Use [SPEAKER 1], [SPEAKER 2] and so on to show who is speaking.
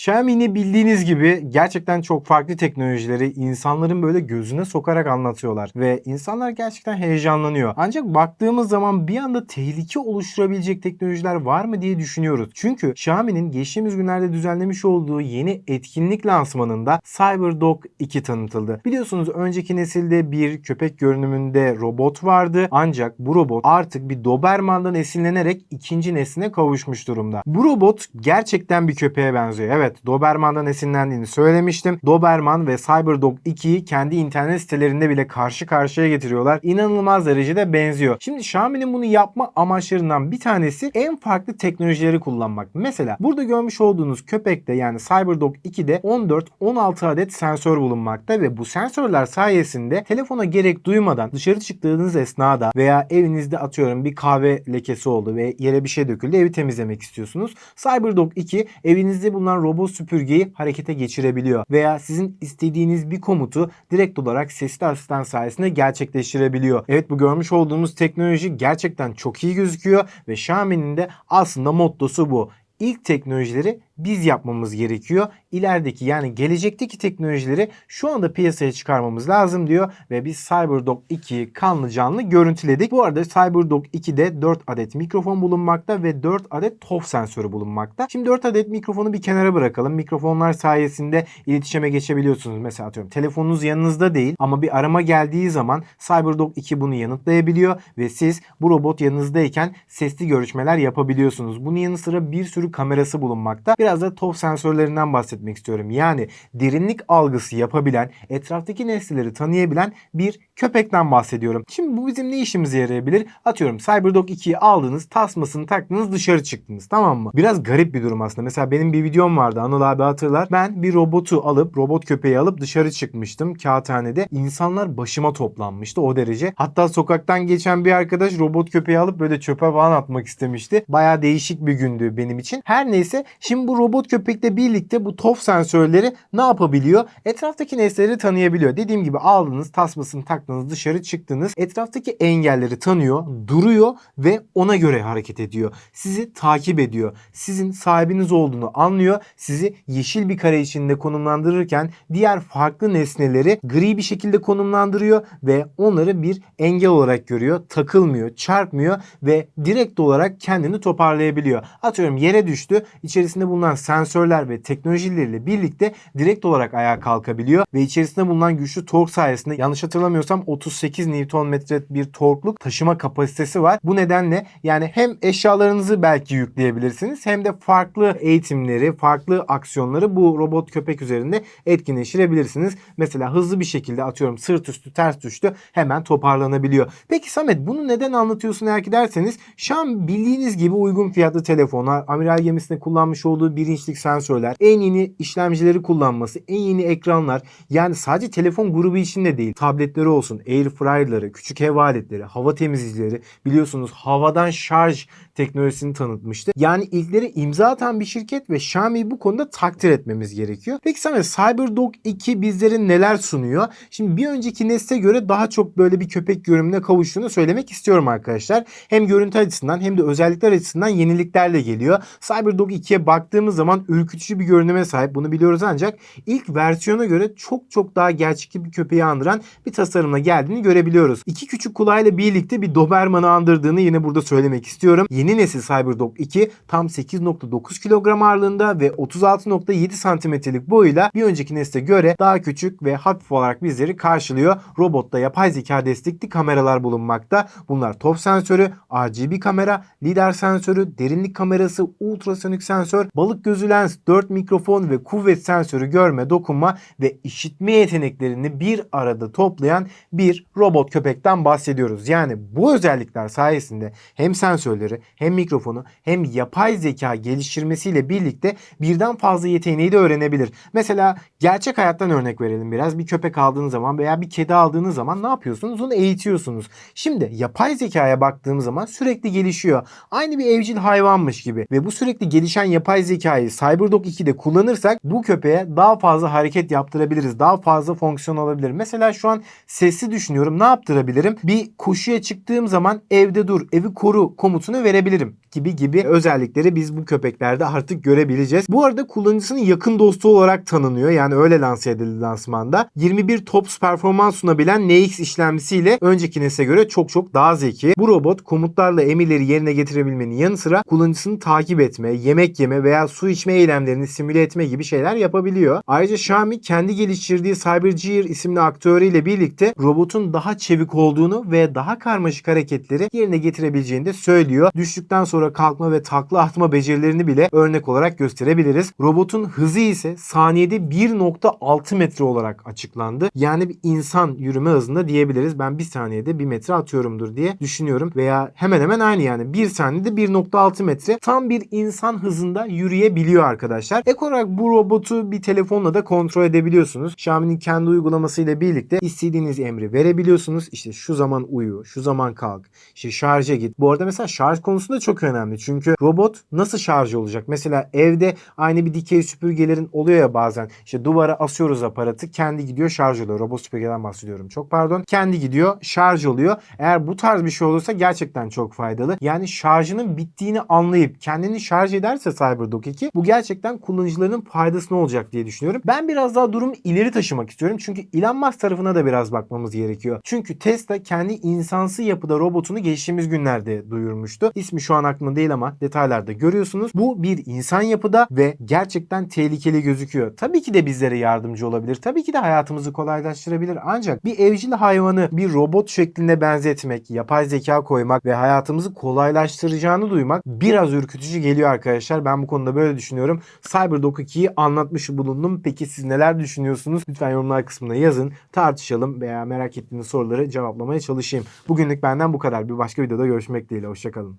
[SPEAKER 1] Xiaomi'ni bildiğiniz gibi gerçekten çok farklı teknolojileri insanların böyle gözüne sokarak anlatıyorlar ve insanlar gerçekten heyecanlanıyor. Ancak baktığımız zaman bir anda tehlike oluşturabilecek teknolojiler var mı diye düşünüyoruz. Çünkü Xiaomi'nin geçtiğimiz günlerde düzenlemiş olduğu yeni etkinlik lansmanında CyberDog 2 tanıtıldı. Biliyorsunuz önceki nesilde bir köpek görünümünde robot vardı ancak bu robot artık bir Doberman'dan esinlenerek ikinci nesline kavuşmuş durumda. Bu robot gerçekten bir köpeğe benziyor. Evet Doberman'dan esinlendiğini söylemiştim. Doberman ve CyberDog 2'yi kendi internet sitelerinde bile karşı karşıya getiriyorlar. İnanılmaz derecede benziyor. Şimdi Xiaomi'nin bunu yapma amaçlarından bir tanesi en farklı teknolojileri kullanmak. Mesela burada görmüş olduğunuz köpekte yani CyberDog 2'de 14-16 adet sensör bulunmakta ve bu sensörler sayesinde telefona gerek duymadan dışarı çıktığınız esnada veya evinizde atıyorum bir kahve lekesi oldu ve yere bir şey döküldü evi temizlemek istiyorsunuz. CyberDog 2 evinizde bulunan robot süpürgeyi harekete geçirebiliyor veya sizin istediğiniz bir komutu direkt olarak sesli asistan sayesinde gerçekleştirebiliyor. Evet bu görmüş olduğumuz teknoloji gerçekten çok iyi gözüküyor ve Xiaomi'nin de aslında mottosu bu. İlk teknolojileri biz yapmamız gerekiyor. İlerideki yani gelecekteki teknolojileri şu anda piyasaya çıkarmamız lazım diyor ve biz CyberDog 2'yi kanlı canlı görüntüledik. Bu arada CyberDog 2'de 4 adet mikrofon bulunmakta ve 4 adet TOF sensörü bulunmakta. Şimdi 4 adet mikrofonu bir kenara bırakalım. Mikrofonlar sayesinde iletişime geçebiliyorsunuz. Mesela atıyorum telefonunuz yanınızda değil ama bir arama geldiği zaman CyberDog 2 bunu yanıtlayabiliyor ve siz bu robot yanınızdayken sesli görüşmeler yapabiliyorsunuz. Bunun yanı sıra bir sürü kamerası bulunmakta. Biraz da TOF sensörlerinden bahsetmek istiyorum. Yani derinlik algısı yapabilen, etraftaki nesneleri tanıyabilen bir köpekten bahsediyorum. Şimdi bu bizim ne işimize yarayabilir? Atıyorum CyberDog 2'yi aldınız, tasmasını taktınız, dışarı çıktınız. Tamam mı? Biraz garip bir durum aslında. Mesela benim bir videom vardı. Anıl abi hatırlar. Ben bir robotu alıp, robot köpeği alıp dışarı çıkmıştım kağıthanede. İnsanlar başıma toplanmıştı o derece. Hatta sokaktan geçen bir arkadaş robot köpeği alıp böyle çöpe falan atmak istemişti. Baya değişik bir gündü benim için. Her neyse şimdi bu robot köpekle birlikte bu TOF sensörleri ne yapabiliyor? Etraftaki nesneleri tanıyabiliyor. Dediğim gibi aldınız, tasmasını taktınız, dışarı çıktınız. Etraftaki engelleri tanıyor, duruyor ve ona göre hareket ediyor. Sizi takip ediyor. Sizin sahibiniz olduğunu anlıyor. Sizi yeşil bir kare içinde konumlandırırken diğer farklı nesneleri gri bir şekilde konumlandırıyor ve onları bir engel olarak görüyor. Takılmıyor, çarpmıyor ve direkt olarak kendini toparlayabiliyor. Atıyorum yere düştü. İçerisinde bulunan sensörler ve teknolojileriyle birlikte direkt olarak ayağa kalkabiliyor ve içerisinde bulunan güçlü tork sayesinde yanlış hatırlamıyorsam 38 Nm bir torkluk taşıma kapasitesi var. Bu nedenle yani hem eşyalarınızı belki yükleyebilirsiniz hem de farklı eğitimleri, farklı aksiyonları bu robot köpek üzerinde etkinleştirebilirsiniz. Mesela hızlı bir şekilde atıyorum sırt üstü ters düştü hemen toparlanabiliyor. Peki Samet bunu neden anlatıyorsun eğer ki derseniz şu an bildiğiniz gibi uygun fiyatlı telefonlar, amiral gemisinde kullanmış olduğu bir inçlik sensörler, en yeni işlemcileri kullanması, en yeni ekranlar yani sadece telefon grubu içinde değil tabletleri olsun, airfryer'ları, küçük ev aletleri, hava temizleyicileri biliyorsunuz havadan şarj teknolojisini tanıtmıştı. Yani ilkleri imza atan bir şirket ve Xiaomi bu konuda takdir etmemiz gerekiyor. Peki Samet CyberDog 2 bizlere neler sunuyor? Şimdi bir önceki nesle göre daha çok böyle bir köpek görünümüne kavuştuğunu söylemek istiyorum arkadaşlar. Hem görüntü açısından hem de özellikler açısından yeniliklerle geliyor. CyberDog 2'ye baktığımız zaman ürkütücü bir görünüme sahip. Bunu biliyoruz ancak ilk versiyona göre çok çok daha gerçekçi bir köpeği andıran bir tasarımla geldiğini görebiliyoruz. İki küçük kulağıyla birlikte bir Doberman'ı andırdığını yine burada söylemek istiyorum. Yeni nesil CyberDog 2 tam 8.9 kilogram ağırlığında ve 36.7 santimetrelik boyuyla bir önceki nesle göre daha küçük ve hafif olarak bizleri karşılıyor. Robotta yapay zeka destekli kameralar bulunmakta. Bunlar top sensörü, RGB kamera, lidar sensörü, derinlik kamerası, ultrasonik sensör, balık gözü lens, 4 mikrofon ve kuvvet sensörü görme, dokunma ve işitme yeteneklerini bir arada toplayan bir robot köpekten bahsediyoruz. Yani bu özellikler sayesinde hem sensörleri hem mikrofonu hem yapay zeka geliştirmesiyle birlikte birden fazla yeteneği de öğrenebilir. Mesela gerçek hayattan örnek verelim biraz. Bir köpek aldığınız zaman veya bir kedi aldığınız zaman ne yapıyorsunuz? Onu eğitiyorsunuz. Şimdi yapay zekaya baktığımız zaman sürekli gelişiyor. Aynı bir evcil hayvanmış gibi ve bu sürekli gelişen yapay zekayı CyberDog 2'de kullanırsak bu köpeğe daha fazla hareket yaptırabiliriz. Daha fazla fonksiyon olabilir. Mesela şu an sesli düşünüyorum. Ne yaptırabilirim? Bir koşuya çıktığım zaman evde dur, evi koru komutunu verebilirim gibi gibi özellikleri biz bu köpeklerde artık görebileceğiz. Bu arada kullanıcısının yakın dostu olarak tanınıyor. Yani öyle lanse edildi lansmanda. 21 TOPS performans sunabilen NX işlemcisiyle önceki nesle göre çok çok daha zeki. Bu robot komutlarla emirleri yerine getirebilmenin yanı sıra kullanıcısını takip etme, yemek yeme veya su içme eylemlerini simüle etme gibi şeyler yapabiliyor. Ayrıca Xiaomi kendi geliştirdiği CyberGear isimli aktörüyle birlikte robotun daha çevik olduğunu ve daha karmaşık hareketleri yerine getirebileceğini de söylüyor. Düştükten sonra kalkma ve takla atma becerilerini bile örnek olarak gösterebiliriz. Robotun hızı ise saniyede 1.6 metre olarak açıklandı. Yani bir insan yürüme hızında diyebiliriz. Ben bir saniyede 1 metre atıyorumdur diye düşünüyorum. Veya hemen hemen aynı yani. 1 saniyede 1.6 metre tam bir insan hızında yürüyebiliyor arkadaşlar. Ek olarak bu robotu bir telefonla da kontrol edebiliyorsunuz. Xiaomi'nin kendi uygulamasıyla birlikte istediğiniz emri verebiliyorsunuz. İşte şu zaman uyu, şu zaman kalk, işte şarja git. Bu arada mesela şarj konusunda çok önemli. Çünkü robot nasıl şarj olacak? Mesela evde aynı bir dikey süpürgelerin oluyor ya bazen. İşte duvara asıyoruz aparatı kendi gidiyor şarj oluyor. Robot süpürgeden bahsediyorum. Çok pardon. Kendi gidiyor şarj oluyor. Eğer bu tarz bir şey olursa gerçekten çok faydalı. Yani şarjının bittiğini anlayıp kendini şarj ederse CyberDog 2 bu gerçekten kullanıcıların faydasına olacak diye düşünüyorum. Ben biraz daha durumu ileri taşımak istiyorum. Çünkü Elon Musk tarafına da biraz bakmamız gerekiyor. Çünkü Tesla kendi insansı yapıda robotunu geçtiğimiz günlerde duyurmuştu. İsmi şu an aklımda değil ama detaylarda görüyorsunuz. Bu bir insan yapıda ve gerçekten tehlikeli gözüküyor. Tabii ki de bizlere yardımcı olabilir. Tabii ki de hayatımızı kolaylaştırabilir. Ancak bir evcil hayvanı bir robot şekline benzetmek, yapay zeka koymak ve hayatımızı kolaylaştıracağını duymak biraz ürkütücü geliyor arkadaşlar. Ben bu konuda böyle düşünüyorum. CyberDog 2'yi anlatmış bulundum. Peki siz neler düşünüyorsunuz? Lütfen yorumlar kısmına yazın. Tartışalım veya merak ettiğiniz soruları cevaplamaya çalışayım. Bugünlük benden bu kadar. Bir başka videoda görüşmek dileğiyle. Hoşçakalın.